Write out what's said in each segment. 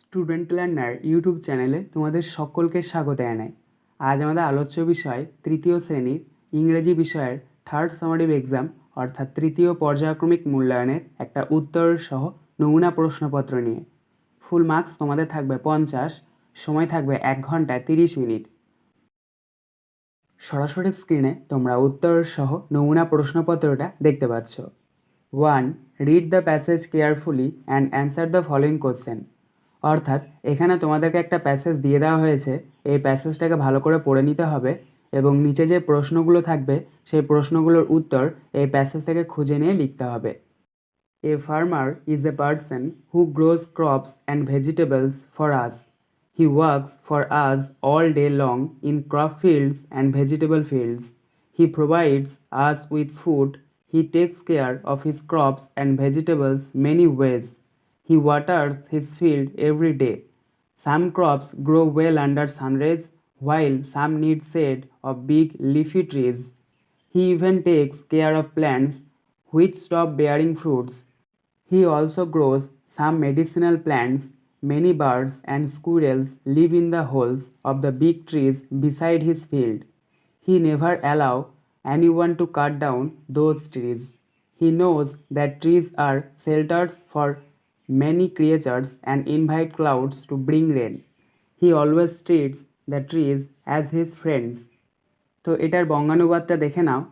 Student learner YouTube চ্যানেলে তোমাদের সকলকে স্বাগত জানাই। আজ আমাদের আলোচ্য বিষয় তৃতীয় শ্রেণির ইংরেজি বিষয়ের থার্ড সামারিভ এক্সাম অর্থাৎ তৃতীয় পর্যায়ক্রমিক মূল্যায়নের একটা উত্তর সহ নমুনা প্রশ্নপত্র নিয়ে। ফুল মার্কস তোমাদের থাকবে পঞ্চাশ, সময় থাকবে এক ঘন্টায় তিরিশ মিনিট। সরাসরি স্ক্রিনে তোমরা উত্তর সহ নমুনা প্রশ্নপত্রটা দেখতে পাচ্ছ। One read the passage carefully and answer the following question অর্থাৎ এখানে তোমাদেরকে একটা প্যাসেজ দিয়ে দেওয়া হয়েছে। এই প্যাসেজটাকে ভালো করে পড়ে নিতে হবে এবং নিচে যে প্রশ্নগুলো থাকবে, সেই প্রশ্নগুলোর উত্তর এই প্যাসেজ থেকে খুঁজে নিয়ে লিখতে হবে। A farmer is a person who grows crops and vegetables for us he works for us all day long in crop fields and vegetable fields he provides us with food he takes care of his crops and vegetables many ways He waters his field every day. Some crops grow well under sun rays, while some need shade of big leafy trees. He even takes care of plants which stop bearing fruits. He also grows some medicinal plants. Many birds and squirrels live in the holes of the big trees beside his field. He never allow anyone to cut down those trees. He knows that trees are shelters for many creatures and invite clouds to bring rain. He always treats the trees as his friends. তো এটার বঙ্গানুবাদটা দেখে নাও।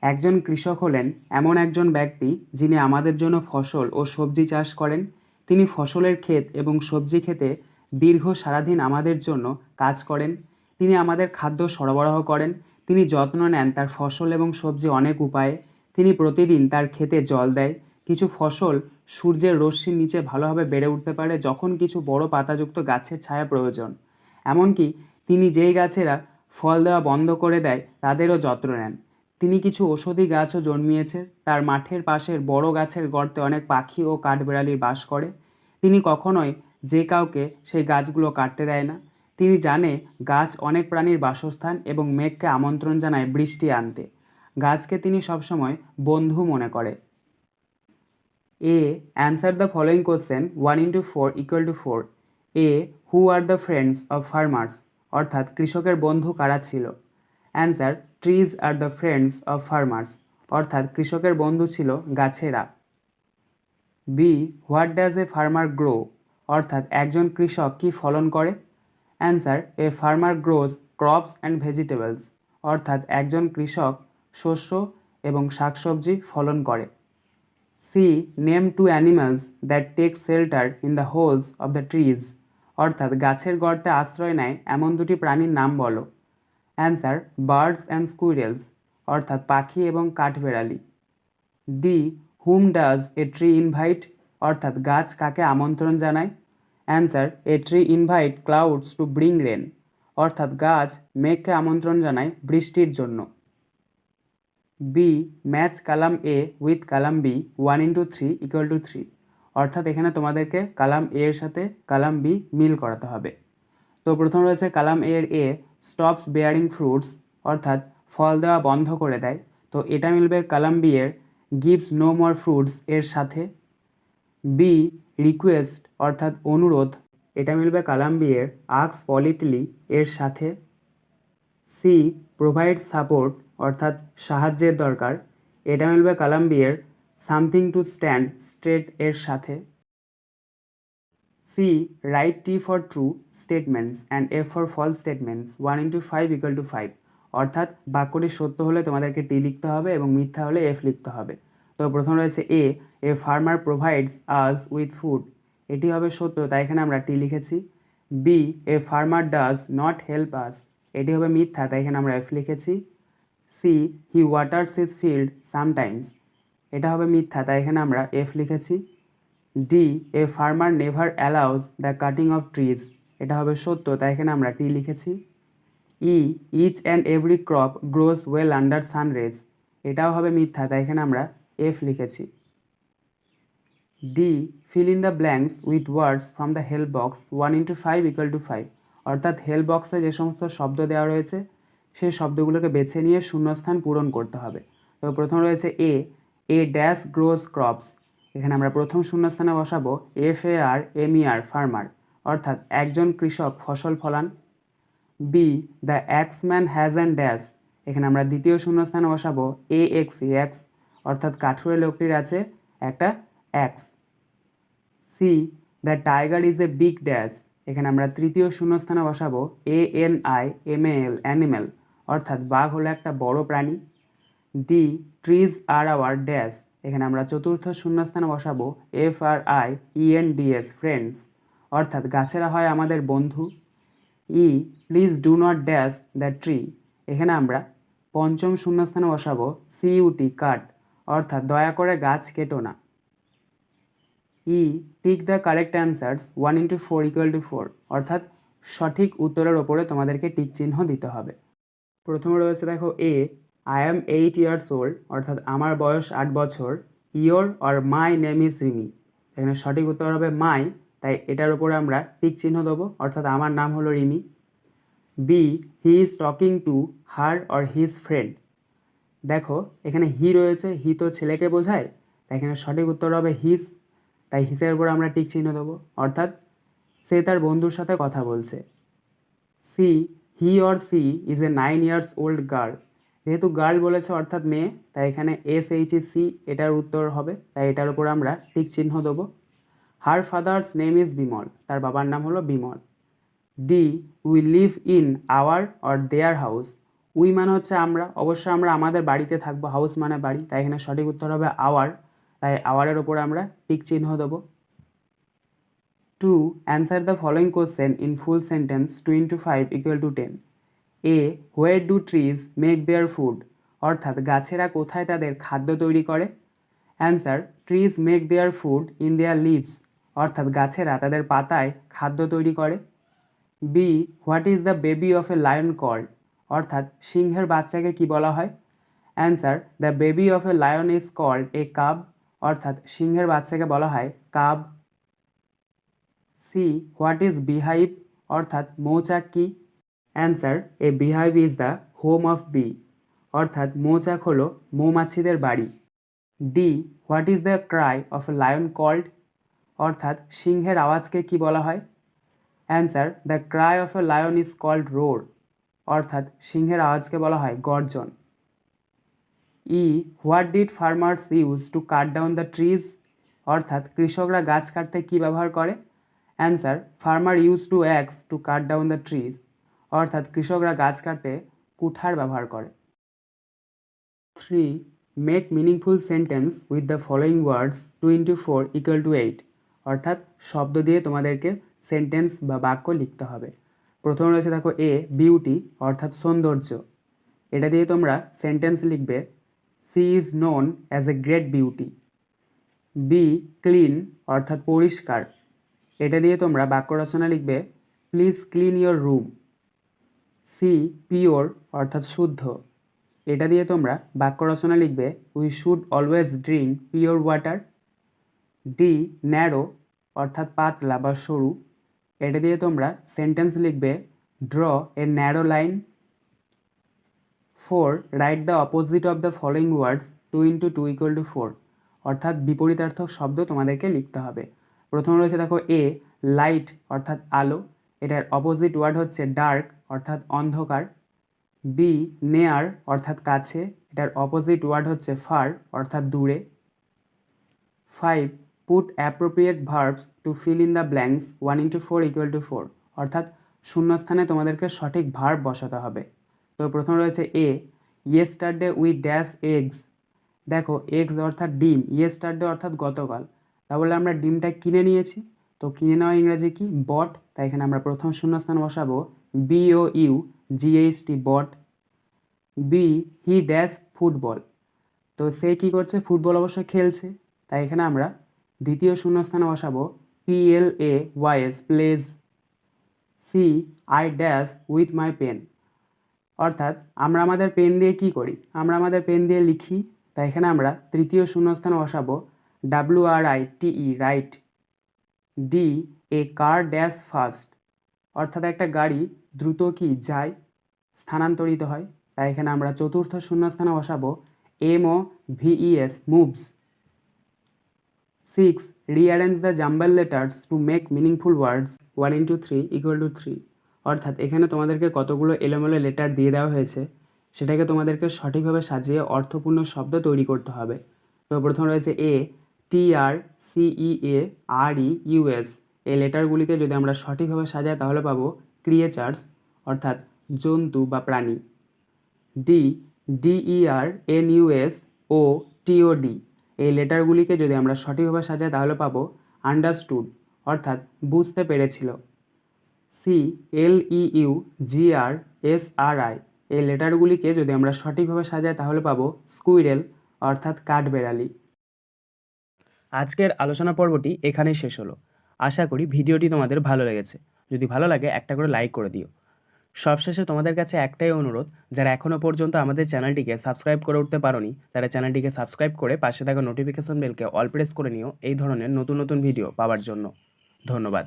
একজন কৃষক হলেন এমন একজন ব্যক্তি যিনি আমাদের জন্য ফসল ও সবজি চাষ করেন। তিনি ফসলের ক্ষেত এবং সবজি খেতে দীর্ঘ সারাদিন আমাদের জন্য কাজ করেন। তিনি আমাদের খাদ্য সরবরাহ করেন। তিনি যত্ন নেন তার ফসল এবং সবজি অনেক উপায়ে। তিনি প্রতিদিন তার ক্ষেতে জল দেয়। কিছু ফসল সূর্যের রশ্মির নিচে ভালোভাবে বেড়ে উঠতে পারে যখন কিছু বড় পাতাযুক্ত গাছের ছায়া প্রয়োজন। এমনকি তিনি যেই গাছেরা ফল দেওয়া বন্ধ করে দেয়, তাদেরও যত্ন নেন। তিনি কিছু ওষুধি গাছও জন্মিয়েছে, তার মাঠের পাশের বড় গাছের গর্তে অনেক পাখি ও কাঠবেড়ালির বাস করে। তিনি কখনোই যে কাউকে সেই গাছগুলো কাটতে দেয় না। তিনি জানে গাছ অনেক প্রাণীর বাসস্থান এবং মেঘকে আমন্ত্রণ জানায় বৃষ্টি আনতে। গাছকে তিনি সবসময় বন্ধু মনে করে। A. Answer the following question 1 into 4 equal to 4. A. Who are the friends of farmers? অর্থাৎ কৃষকের বন্ধু কারা ছিল answer trees are the friends of farmers অর্থাৎ কৃষকের বন্ধু ছিল গাছেরা B what does a farmer grow অর্থাৎ একজন কৃষক কি ফলন করে answer a farmer grows crops and vegetables অর্থাৎ একজন কৃষক শস্য এবং শাকসবজি ফলন করে C name two animals that take shelter in the holes of the trees. অর্থাৎ গাছের গর্তে আশ্রয় নেয়, এমন দুটি প্রাণীর নাম বলো। অ্যান্সার, বার্ডস অ্যান্ড স্কুইরেলস, অর্থাৎ পাখি এবং কাঠবেড়ালি। D, whom does a tree invite, অর্থাৎ গাছ কাকে আমন্ত্রণ জানায়। Answer, a tree invite clouds to bring rain, অর্থাৎ গাছ মেঘকে আমন্ত্রণ জানায় বৃষ্টির জন্য। B match column A with column B one into three equal to three অর্থাৎ এখানে তোমাদেরকে কালাম এ এর সাথে কালাম বি মিল করাতে হবে। তো প্রথম রয়েছে কালাম এর এ স্টপস বেয়ারিং ফ্রুটস অর্থাৎ ফল দেওয়া বন্ধ করে দেয়। তো এটা মিলবে কালাম বি এর গিভস নো মোর ফ্রুটস এর সাথে। বি রিকোয়েস্ট অর্থাৎ অনুরোধ, এটা মিলবে কালাম বি এর আক্স পলিটলি এর সাথে। সি প্রোভাইড সাপোর্ট অর্থাৎ সাহায্যের দরকার, এটা মিলবে কালাম বি এর সামথিং টু স্ট্যান্ড স্ট্রেট এর সাথে। C write T for true statements and F for false statements one into five equal to five অর্থাৎ বাক্যটি সত্য হলে তোমাদেরকে টি লিখতে হবে এবং মিথ্যা হলে এফ লিখতে হবে। তো প্রথম রয়েছে A a farmer provides us with food এটি হবে সত্য, তাই এখানে আমরা টি লিখেছি। B a farmer does not help us এটি হবে মিথ্যা, তাই এখানে আমরা এফ লিখেছি। C he waters is field sometimes এটা হবে মিথ্যা, তাই এখানে আমরা এফ লিখেছি। D a farmer never allows the cutting of trees এটা হবে সত্য, তাই এখানে আমরা টি লিখেছি। E each and every crop grows well under sunrays এটাও হবে মিথ্যা, তাই এখানে আমরা এফ লিখেছি। D fill in the blanks with words from the help box one into five equal to five অর্থাৎ হেল্প বক্সে যে সমস্ত শব্দ দেওয়া রয়েছে সেই শব্দগুলোকে বেছে নিয়ে শূন্যস্থান পূরণ করতে হবে। তো প্রথম রয়েছে A a dash grows crops এখানে আমরা প্রথম শূন্যস্থানে বসাবো F A R M E farmer অর্থাৎ একজন কৃষক ফসল ফলান। B the axe man has and dash এখানে আমরা দ্বিতীয় শূন্যস্থানে বসাবো এ এক্স ই এক্স অর্থাৎ কাঠুরে লোকটির আছে একটা axe C the tiger is a big dash এখানে আমরা তৃতীয় শূন্যস্থানে বসাবো A N I M A L animal অর্থাৎ বাঘ হলো একটা বড় প্রাণী। D trees are our dash এখানে আমরা চতুর্থ শূন্যস্থানে বসাবো। F R I E N D S friends অর্থাৎ গাছেরা হয় আমাদের বন্ধু। E please do not dash the tree এখানে আমরা পঞ্চম শূন্যস্থানে বসাবো। সিইউটি কাট অর্থাৎ দয়া করে গাছ কেটো না। E tick the correct answers one into four equal to four অর্থাৎ সঠিক উত্তরের ওপরে তোমাদেরকে টিক চিহ্ন দিতে হবে। প্রথমে রয়েছে দেখো A I am eight years old অর্থাৎ আমার বয়স আট বছর your or my name is Rimi এখানে সঠিক উত্তর হবে মাই তাই এটার উপরে আমরা টিক চিহ্ন দেবো, অর্থাৎ আমার নাম হলো Rimi B he is talking to her or his friend দেখো, এখানে হি রয়েছে হি তো ছেলেকে বোঝায়, তাই এখানে সঠিক উত্তর হবে হিজ তাই হিসের উপর আমরা টিক চিহ্ন দেবো, অর্থাৎ সে তার বন্ধুর সাথে কথা বলছে। C he or she is a nine years old girl যেহেতু গার্ল বলেছে অর্থাৎ মেয়ে, তাই এখানে এস এইচ সি এটার উত্তর হবে, তাই এটার উপর আমরা টিক চিহ্ন দেবো। Her father's name is Bimal তার বাবার নাম হলো Bimal D we live in our or their house we মানে হচ্ছে আমরা, অবশ্যই আমরা আমাদের বাড়িতে থাকব হাউস মানে বাড়ি, তাই এখানে সঠিক উত্তর হবে আওয়ার তাই আওয়ারের ওপর আমরা টিক চিহ্ন দেবো। Two answer the following question in full sentence two into five equal to ten A where do trees make their food অর্থাৎ গাছেরা কোথায় তাদের খাদ্য তৈরি করে? Answer trees make their food in their leaves অর্থাৎ গাছেরা তাদের পাতায় খাদ্য তৈরি করে। B what is the baby of a lion called অর্থাৎ সিংহের বাচ্চাকে কি বলা হয়? Answer the baby of a lion is called a cub অর্থাৎ সিংহের বাচ্চাকে বলা হয় cub C what is beehive অর্থাৎ মৌচাক কি? Answer a beehive is the home of bee অর্থাৎ মৌচাক হলো মৌমাছিদের বাড়ি। D what is the cry of a lion called অর্থাৎ সিংহের আওয়াজকে কি বলা হয়? Answer the cry of a lion is called roar অর্থাৎ সিংহের আওয়াজকে বলা হয় গর্জন। E what did farmers use to cut down the trees অর্থাৎ কৃষকরা গাছ কাটতে কী ব্যবহার করে? Answer farmer use to axe to cut down the trees অর্থাৎ কৃষকরা গাছ কাটতে কুঠার ব্যবহার করে। Three make meaningful sentence with the following words two into four equal to eight অর্থাৎ শব্দ দিয়ে তোমাদেরকে সেন্টেন্স বা বাক্য লিখতে হবে। প্রথমে রয়েছে দেখো এ বিউটি অর্থাৎ সৌন্দর্য। এটা দিয়ে তোমরা সেন্টেন্স লিখবে she is known as a great beauty B clean অর্থাৎ পরিষ্কার। এটা দিয়ে তোমরা বাক্য রচনা লিখবে please clean your room C pure অর্থাৎ শুদ্ধ। এটা দিয়ে তোমরা বাক্য রচনা লিখবে we should always drink pure water D narrow অর্থাৎ পাতলা বা সরু। এটা দিয়ে তোমরা সেন্টেন্স লিখবে draw a narrow line four write the opposite of the following words two into two equal to four অর্থাৎ বিপরীতার্থক শব্দ তোমাদেরকে লিখতে হবে। প্রথমে রয়েছে দেখো এ লাইট অর্থাৎ আলো। এটার অপোজিট ওয়ার্ড হচ্ছে ডার্ক অর্থাৎ অন্ধকার। বি নেয়ার অর্থাৎ কাছে। এটার অপোজিট ওয়ার্ড হচ্ছে ফার অর্থাৎ দূরে। Five put appropriate verbs to fill in the blanks one into four equal to four অর্থাৎ শূন্যস্থানে তোমাদেরকে সঠিক ভার্ব বসাতে হবে। তো প্রথম রয়েছে A yesterday we dash eggs দেখো এগস অর্থাৎ ডিম ইয়েস্টারডে অর্থাৎ গতকাল। তাহলে আমরা ডিমটা কিনে নিয়েছি। তো কিনে নেওয়া ইংরেজি কি? বট। তাই এখানে আমরা প্রথম শূন্যস্থান বসাবো। B O U G H T bought. B he dash football তো সে কী করছে? ফুটবল অবশ্য খেলছে। তাই এখানে আমরা দ্বিতীয় শূন্যস্থানে বসাবো। P L A Y S plays C I dash with my pen অর্থাৎ আমরা আমাদের পেন দিয়ে কি করি? আমরা আমাদের পেন দিয়ে লিখি। তাই এখানে আমরা তৃতীয় শূন্যস্থানে বসাবো। W R I T E write D a car dash fast অর্থাৎ একটা গাড়ি দ্রুত কি যায়, স্থানান্তরিত হয়। তাই এখানে আমরা চতুর্থ শূন্যস্থানে বসাবো M O V E S moves six rearrange the jumble letters to make meaningful words one into three equal to three অর্থাৎ এখানে তোমাদেরকে কতগুলো এলোমেলো লেটার দিয়ে দেওয়া হয়েছে, সেটাকে তোমাদেরকে সঠিকভাবে সাজিয়ে অর্থপূর্ণ শব্দ তৈরি করতে হবে। তো প্রথম রয়েছে এ টি আর সিই এ আর ই ইউএস এই লেটারগুলিকে যদি আমরা সঠিকভাবে সাজাই তাহলে পাবো ক্রিয়েচার্স অর্থাৎ জন্তু বা প্রাণী। D D E R N U S O T O D এই লেটারগুলিকে যদি আমরা সঠিকভাবে সাজাই তাহলে পাবো আন্ডারস্টুড অর্থাৎ বুঝতে পেরেছিল। C L E U G R S R I এই লেটারগুলিকে যদি আমরা সঠিকভাবে সাজাই তাহলে পাবো স্কুইরেল অর্থাৎ কাঠবেড়ালি। আজকের আলোচনা পর্বটি এখানেই শেষ হলো। আশা করি ভিডিওটি তোমাদের ভালো লেগেছে। যদি ভালো লাগে, একটা করে লাইক করে দিও। সবশেষে তোমাদের কাছে একটাই অনুরোধ, যারা এখনও পর্যন্ত আমাদের চ্যানেলটিকে সাবস্ক্রাইব করে উঠতে পারোনি, তারা চ্যানেলটিকে সাবস্ক্রাইব করে পাশে থাকা নোটিফিকেশন বেলকে অল প্রেস করে নিও, এই ধরনের নতুন নতুন ভিডিও পাওয়ার জন্য। ধন্যবাদ।